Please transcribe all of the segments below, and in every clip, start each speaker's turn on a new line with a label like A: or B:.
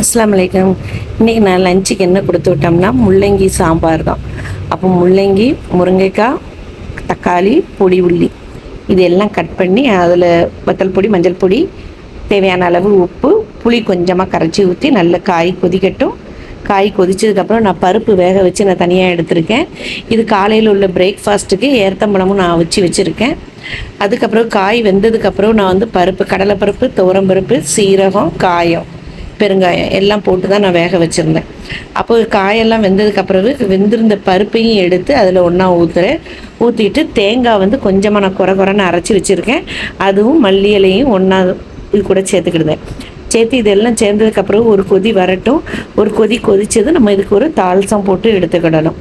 A: அஸ்லாம் வலைக்கம் இன்றைக்கி நான் லஞ்சுக்கு என்ன கொடுத்து விட்டோம்னா முள்ளங்கி சாம்பார் தான். அப்போ முள்ளங்கி முருங்கைக்காய் தக்காளி பொடி உள்ளி. இது எல்லாம் கட் பண்ணி அதில் வத்தல் பொடி மஞ்சள் பொடி தேவையான அளவு உப்பு புளி கொஞ்சமாக கரைச்சி ஊற்றி நல்ல காய் கொதிக்கட்டும். காய் கொதிச்சதுக்கப்புறம் நான் பருப்பு வேக வச்சு நான் தனியாக எடுத்திருக்கேன். இது காலையில் உள்ள பிரேக்ஃபாஸ்ட்டுக்கு ஏர்த்தம்பழமும் நான் வச்சு வச்சுருக்கேன். அதுக்கப்புறம் காய் வெந்ததுக்கப்புறம் நான் வந்து பருப்பு கடலைப்பருப்பு துவரம்பருப்பு சீரகம் காயம். பெருங்காயம் எல்லாம் போட்டு தான் நான் வேக வச்சுருந்தேன். அப்போ காயெல்லாம் வெந்ததுக்கு பிறகு வெந்திருந்த பருப்பையும் எடுத்து அதில் ஒன்றா ஊற்றுறேன் ஊற்றிட்டு தேங்காய் வந்து கொஞ்சமாக நான் குறை குறைன்னு அரைச்சி வச்சுருக்கேன். அதுவும் மல்லி இலையும் ஒன்றா இது கூட சேர்த்துக்கிடுதேன். சேர்த்து இதெல்லாம் சேர்ந்ததுக்கப்புறம் ஒரு கொதி வரட்டும். ஒரு கொதி கொதிச்சது நம்ம இதுக்கு ஒரு தாள்சம் போட்டு எடுத்துக்கிடணும்.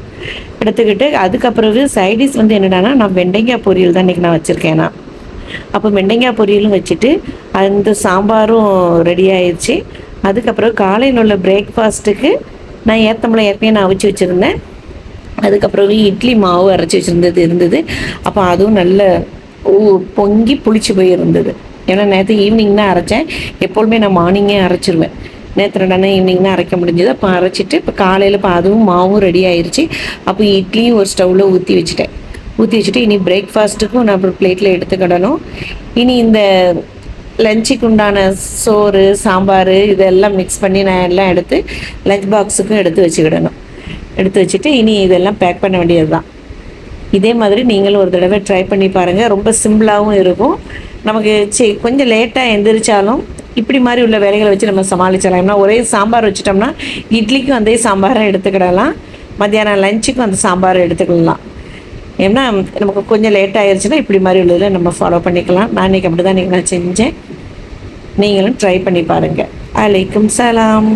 A: எடுத்துக்கிட்டு அதுக்கப்புறவு சைடிஸ் வந்து என்னடானா நான் வெண்டைக்காய் பொரியல் தான் இன்றைக்கி நான் வச்சுருக்கேன் நான். அப்போ வெண்டைக்காய் பொரியலும் வச்சுட்டு அந்த சாம்பாரும் ரெடி ஆயிடுச்சு அதுக்கப்புறம் காலையில் உள்ள பிரேக்ஃபாஸ்ட்டுக்கு நான் ஏத்தம்பளம் ஏற்கனவே நான் அவிச்சு வச்சுருந்தேன். அதுக்கப்புறம் இட்லி மாவு அரைச்சி வச்சுருந்தது இருந்தது. அப்போ அதுவும் நல்ல பொங்கி புளிச்சு போய் இருந்தது ஏன்னா நேற்று ஈவினிங் தான் அரைச்சேன். எப்பொழுதுமே நான் மார்னிங்கே அரைச்சிருவேன். நேற்று ரெண்டான ஈவினிங் தான் அரைக்க முடிஞ்சது. அப்போ அரைச்சிட்டு இப்போ காலையில் இப்போ அதுவும் மாவும் ரெடி ஆயிடுச்சு அப்போ இட்லியும் ஒரு ஸ்டவ்வில் ஊற்றி வச்சுட்டேன். ஊற்றி வச்சுட்டு இனி பிரேக்ஃபாஸ்ட்டுக்கும் நான் அப்புறம் பிளேட்டில் எடுத்துக்கிடணும். இனி இந்த லஞ்சுக்கு உண்டான சோறு சாம்பார் இதெல்லாம் மிக்ஸ் பண்ணி நான் எல்லாம் எடுத்து லஞ்ச் பாக்ஸுக்கும் எடுத்து வச்சுக்கிடணும். எடுத்து வச்சுட்டு இனி இதெல்லாம் பேக் பண்ண வேண்டியது தான் இதே மாதிரி நீங்களும் ஒரு தடவை ட்ரை பண்ணி பாருங்கள் ரொம்ப சிம்பிளாகவும் இருக்கும். நமக்கு சரி கொஞ்சம் லேட்டாக எந்திரிச்சாலும் இப்படி மாதிரி உள்ள வேலைகளை வச்சு நம்ம சமாளிச்சிடலாம். ஏன்னா ஒரே சாம்பார் வச்சுட்டோம்னா இட்லிக்கும் அதே சாம்பாரை எடுத்துக்கிடலாம். மத்தியானம் லஞ்சுக்கும் அந்த சாம்பாரை எடுத்துக்கலாம். ஏன்னா நமக்கு கொஞ்சம் லேட் ஆயிருச்சுன்னா இப்படி மாதிரி உள்ளதில் நம்ம ஃபாலோ பண்ணிக்கலாம். நான் இன்றைக்கி அப்படி தான் நான் செஞ்சேன். நீங்களும் ட்ரை பண்ணி பாருங்கள் அலைக்கும் சலாம்.